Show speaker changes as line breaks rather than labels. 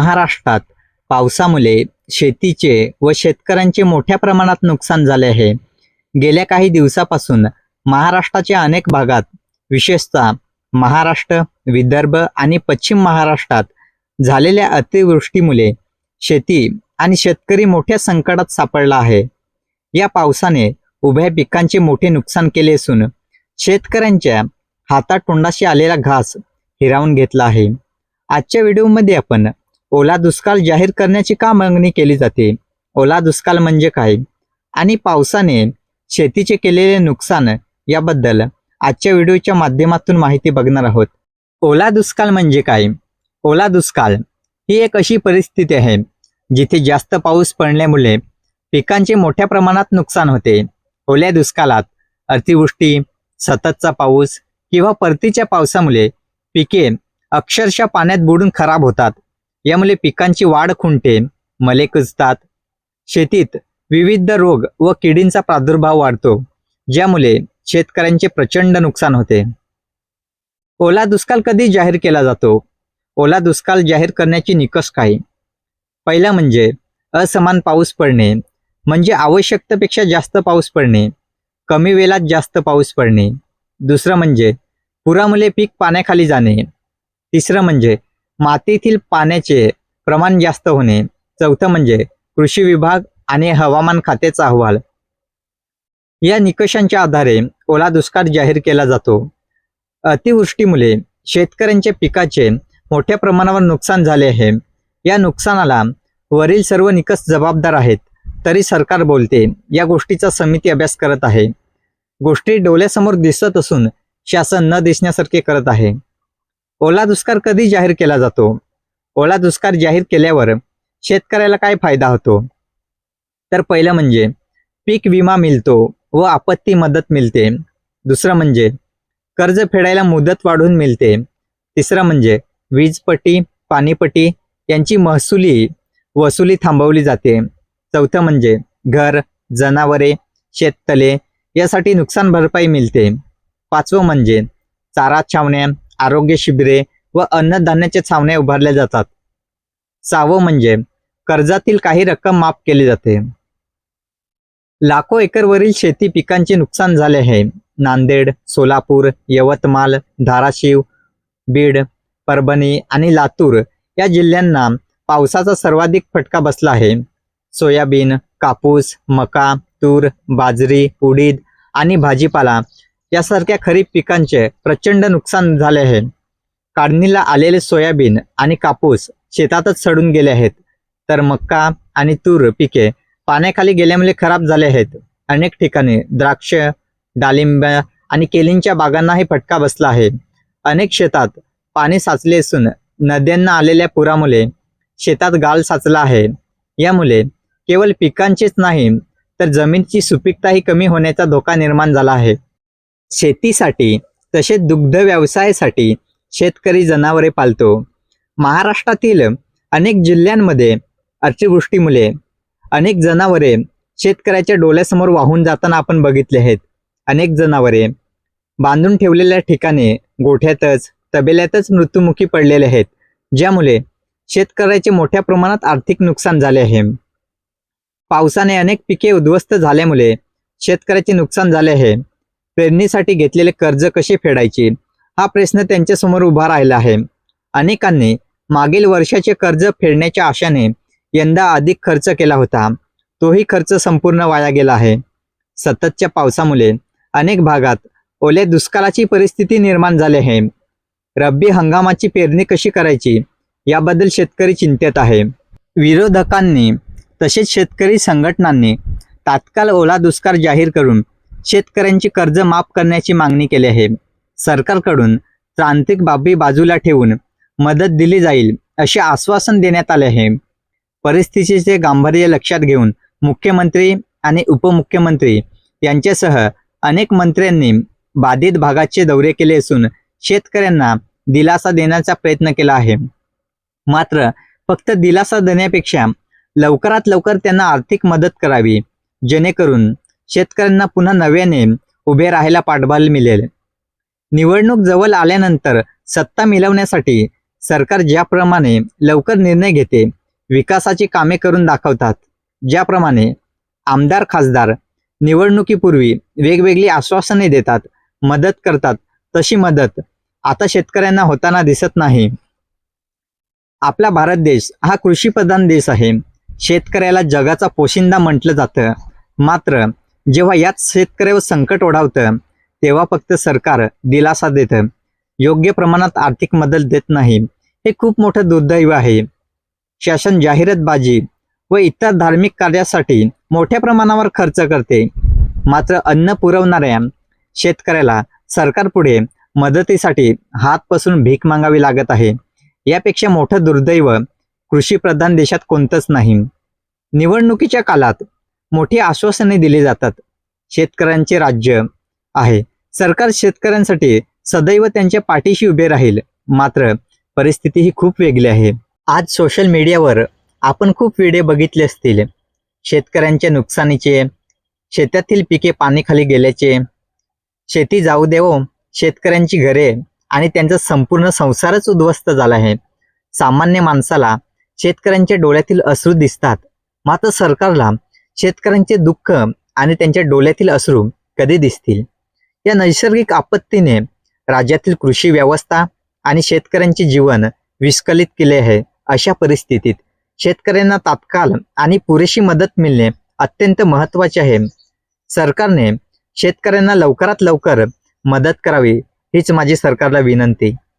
महाराष्ट्रात पावसामुळे शेतीचे व शेतकऱ्यांचे मोठ्या प्रमाणात नुकसान झाले आहे. गेल्या काही दिवसापासून महाराष्ट्राच्या अनेक भागात विशेषतः महाराष्ट्र विदर्भ आणि पश्चिम महाराष्ट्रात झालेल्या अतिवृष्टीमुळे शेती आणि शेतकरी मोठ्या संकटात सापडला आहे. या पावसाने उभ्या पिकांचे मोठे नुकसान केले असून शेतकऱ्यांच्या हातातोंडाशी आलेला घास हिरावून घेतला आहे. आजच्या व्हिडिओमध्ये आपण ओला दुष्काळ जाहीर करण्याची का मागणी केली जाते? ओला दुष्काळ म्हणजे काय? आणि पावसाने शेतीचे केलेले नुकसान याबद्दल आजच्या व्हिडिओच्या माध्यमातून माहिती बघणार आहोत. ओला दुष्काळ म्हणजे काय? ओला दुष्काळ ही एक अशी परिस्थिती आहे जिथे जास्त पाऊस पडल्यामुळे पिकांचे मोठ्या प्रमाणात नुकसान होते. ओल्या दुष्काळात अतिवृष्टी सततचा पाऊस किंवा परतीच्या पावसामुळे पिके अक्षरशः पाण्यात बुडून खराब होतात. यामुळे पिकांची वाढ खुंटते मले कुजतात. शेतीत विविध रोग व किडींचा प्रादुर्भाव वाढतो ज्यामुळे शेतकऱ्यांचे प्रचंड नुकसान होते. ओला दुष्काळ कधी जाहीर केला जातो? ओला दुष्काळ जाहीर करण्याची निकष काय? पहिला म्हणजे असमान पाऊस पडणे म्हणजे आवश्यकतेपेक्षा जास्त पाऊस पडणे कमी वेळात जास्त पाऊस पडणे. दुसरं म्हणजे पुरामुळे पीक पाण्याखाली जाणे. तिसरं म्हणजे मातीतील पाण्याचे प्रमाण जास्त होणे. चौथं म्हणजे कृषी विभाग आणि हवामान खात्याचा अहवाल. या निकषांच्या आधारे ओला दुष्काळ जाहीर केला जातो. अतिवृष्टीमुळे शेतकऱ्यांच्या पिकाचे मोठ्या प्रमाणावर नुकसान झाले आहे. या नुकसानाला वरील सर्व निकष जबाबदार आहेत तरी सरकार बोलते या गोष्टीचा समिती अभ्यास करत आहे. गोष्टी डोळ्यासमोर दिसत असून शासन न दिसण्यासारखे करत आहे. ओला दुष्काळ कधी जाहीर केला जातो? ओला दुष्काळ जाहीर केल्यावर शेतकऱ्याला काय फायदा होतो? तर पहिलं म्हणजे पीक विमा मिळतो व आपत्ती मदत मिळते. दुसरं म्हणजे कर्ज फेडायला मुदत वाढून मिळते. तिसरं म्हणजे वीजपट्टी पाणीपट्टी यांची महसुली वसुली थांबवली जाते. चौथं म्हणजे घर जनावरे शेततले यासाठी नुकसान भरपाई मिळते. पाचवं म्हणजे चारा छावण्या आरोग्य शिबिरे व अन्नधान्याच्या छावण्या उभारल्या जातात. सावं म्हणजे कर्जातील काही रक्कम माफ केली जाते. लाखो एकरवरील शेती पिकांचे नुकसान झाले आहे. नांदेड सोलापूर यवतमाळ धाराशिव बीड परभणी आणि लातूर या जिल्ह्यांना पावसाचा सर्वाधिक फटका बसला आहे. सोयाबीन कापूस मका तूर बाजरी उडीद आणि भाजीपाला यासारख्या खरीप पिकांचे प्रचंड नुकसान झाले आहे. काढणीला आलेले सोयाबीन आणि कापूस शेतातच सडून गेले आहेत. तर मक्का आणि तूर पिके पाण्याखाली गेल्यामुळे खराब झाले आहेत. अनेक ठिकाणी द्राक्ष डालिंब आणि केलींच्या बागांनाही फटका बसला आहे. अनेक शेतात पाणी साचले असून नद्यांना आलेल्या पुरामुळे शेतात गाळ साचला आहे. यामुळे केवळ पिकांचेच नाही तर जमिनीची सुपीकताही कमी होण्याचा धोका निर्माण झाला आहे. शेतीसाठी तसेच दुग्ध व्यवसायासाठी शेतकरी जनावरे पाळतो महाराष्ट्रातील अनेक जिल्ह्यांमध्ये अतिवृष्टीमुळे अनेक जनावरे शेतकऱ्याच्या डोळ्यासमोर वाहून जाताना आपण बघितले आहेत. अनेक जनावरे बांधून ठेवलेल्या ठिकाणी गोठ्यातच तबेल्यातच मृत्युमुखी पडलेले आहेत. ज्यामुळे शेतकऱ्याचे मोठ्या प्रमाणात आर्थिक नुकसान झाले आहे. पावसाने अनेक पिके उद्ध्वस्त झाल्यामुळे शेतकऱ्याचे नुकसान झाले आहे. पेरणीसाठी घेतलेले कर्ज कसे फेडायचे? हा प्रश्न त्यांच्यासमोर उभा राहिला आहे. अनेकांनी मागील वर्षाचे कर्ज फेडण्याच्या आशाने यंदा अधिक खर्च केला होता. तोही खर्च संपूर्ण वाया गेला आहे. सततच्या पावसामुळे अनेक भागात ओल्या दुष्काळाची परिस्थिती निर्माण झाली आहे. रब्बी हंगामाची पेरणी कशी करायची? याबद्दल शेतकरी चिंतेत आहे. विरोधकांनी तसेच शेतकरी संघटनांनी तात्काळ ओला दुष्काळ जाहीर करून शेतकऱ्यांची कर्ज माफ करण्याची मागणी केली आहे. सरकारकडून तांत्रिक बाबी बाजूला ठेवून मदत दिली जाईल असे आश्वासन देण्यात आले आहे. परिस्थितीचे गांभीर्य लक्षात घेऊन मुख्यमंत्री आणि उपमुख्यमंत्री यांच्यासह अनेक मंत्र्यांनी बाधित भागाचे दौरे केले असून शेतकऱ्यांना दिलासा देण्याचा प्रयत्न केला आहे. मात्र फक्त दिलासा देण्यापेक्षा लवकरात लवकर त्यांना आर्थिक मदत करावी जेणेकरून शेतकऱ्यांना पुन्हा नव्याने उभे राहायला पाठबळ मिळेल. निवडणूक जवळ आल्यानंतर सत्ता मिळवण्यासाठी सरकार ज्याप्रमाणे लवकर निर्णय घेते विकासाची कामे करून दाखवतात. ज्याप्रमाणे आमदार खासदार निवडणुकीपूर्वी वेगवेगळी आश्वासने देतात मदत करतात तशी मदत आता शेतकऱ्यांना होताना दिसत नाही. आपला भारत देश हा कृषीप्रधान देश आहे. शेतकऱ्याला जगाचा पोशिंदा म्हटलं जातं. मात्र जेव्हा यात शेतकऱ्यावर संकट ओढावतं तेव्हा फक्त सरकार दिलासा देतं. योग्य प्रमाणात आर्थिक मदत देत नाही. हे खूप मोठं दुर्दैव आहे. शासन जाहिरातबाजी व इतर धार्मिक कार्यासाठी मोठ्या प्रमाणावर खर्च करते. मात्र अन्न पुरवणाऱ्या शेतकऱ्याला सरकारपुढे मदतीसाठी हात पसरून भीक मागावी लागत आहे. यापेक्षा मोठं दुर्दैव कृषीप्रधान देशात कोणतंच नाही. निवडणुकीच्या काळात मोठी आश्वासने दिली जातात. शेतकऱ्यांचे राज्य आहे. सरकार शेतकऱ्यांसाठी सदैव त्यांच्या पाठीशी उभे राहील. मात्र परिस्थिती ही खूप वेगळी आहे. आज सोशल मीडियावर आपण खूप व्हिडिओ बघितले असतील. शेतकऱ्यांच्या नुकसानीचे शेतातील पिके पाण्याखाली गेल्याचे शेती जाऊ देवो शेतकऱ्यांची घरे आणि त्यांचा संपूर्ण संसारच उद्ध्वस्त झाला आहे. सामान्य माणसाला शेतकऱ्यांच्या डोळ्यातील अश्रू दिसतात. मात्र सरकारला शेतकऱ्यांचे दुःख आणि त्यांच्या डोळ्यातील अश्रू कधी दिसतील? या नैसर्गिक आपत्तीने राज्यातील कृषी व्यवस्था आणि शेतकऱ्यांचे जीवन विस्कलित केले आहे अशा परिस्थितीत शेतकऱ्यांना तात्काळ आणि पुरेशी मदत मिळणे अत्यंत महत्त्वाचे आहे. सरकारने शेतकऱ्यांना लवकरात लवकर मदत करावी हीच माझी सरकारला विनंती.